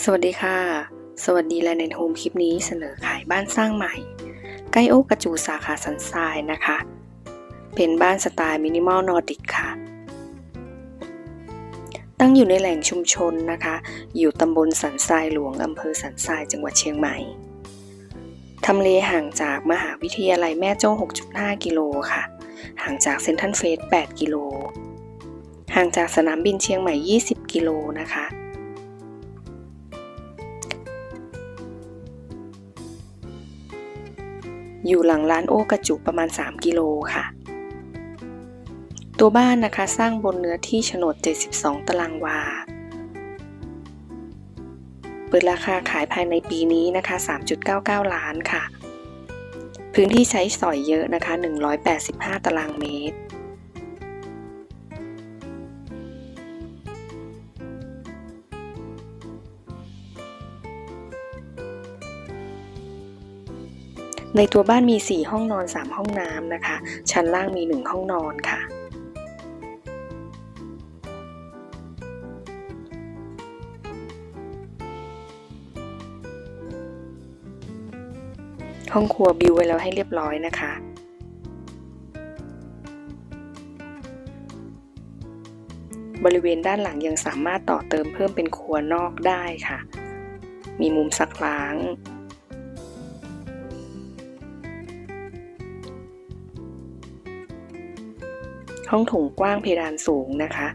สวัสดีค่ะ สวัสดีแลนด์โฮมคลิปนี้เสนอขายบ้านสร้างใหม่ ใกล้โอกระจูสาขาสันทรายนะคะ เป็นบ้านสไตล์มินิมอลนอร์ดิกค่ะ ตั้งอยู่ในแหล่งชุมชนนะคะ อยู่ตำบลสันทรายหลวงอำเภอสันทรายจังหวัดเชียงใหม่ทำเลห่างจากมหาวิทยาลัยแม่โจ้ 6.5 กิโลค่ะ ห่างจากเซ็นทรัลเฟส 8 กิโล ห่างจากสนามบินเชียงใหม่ 20 กิโลนะคะ อยู่หลังร้านโอกระจุประมาณ 3 กิโลค่ะ ตัวบ้านนะคะสร้างบนเนื้อที่โฉนด 72 ตารางวา เปิดราคาขายภายในปีนี้นะคะ 3.99 ล้านค่ะ พื้นที่ใช้สอยเยอะนะคะ 185 ตารางเมตร ในตัวบ้านมี 4 ห้องนอน 3 ห้องน้ำนะคะ ชั้นล่างมี 1 ห้องนอนค่ะ ห้องครัวบิวไว้แล้วให้เรียบร้อยนะคะบริเวณด้านหลังยังสามารถต่อเติมเพิ่มเป็นครัวนอกได้ค่ะ มีมุมซักล้าง ห้องโถงกว้างเพดานสูงนะคะ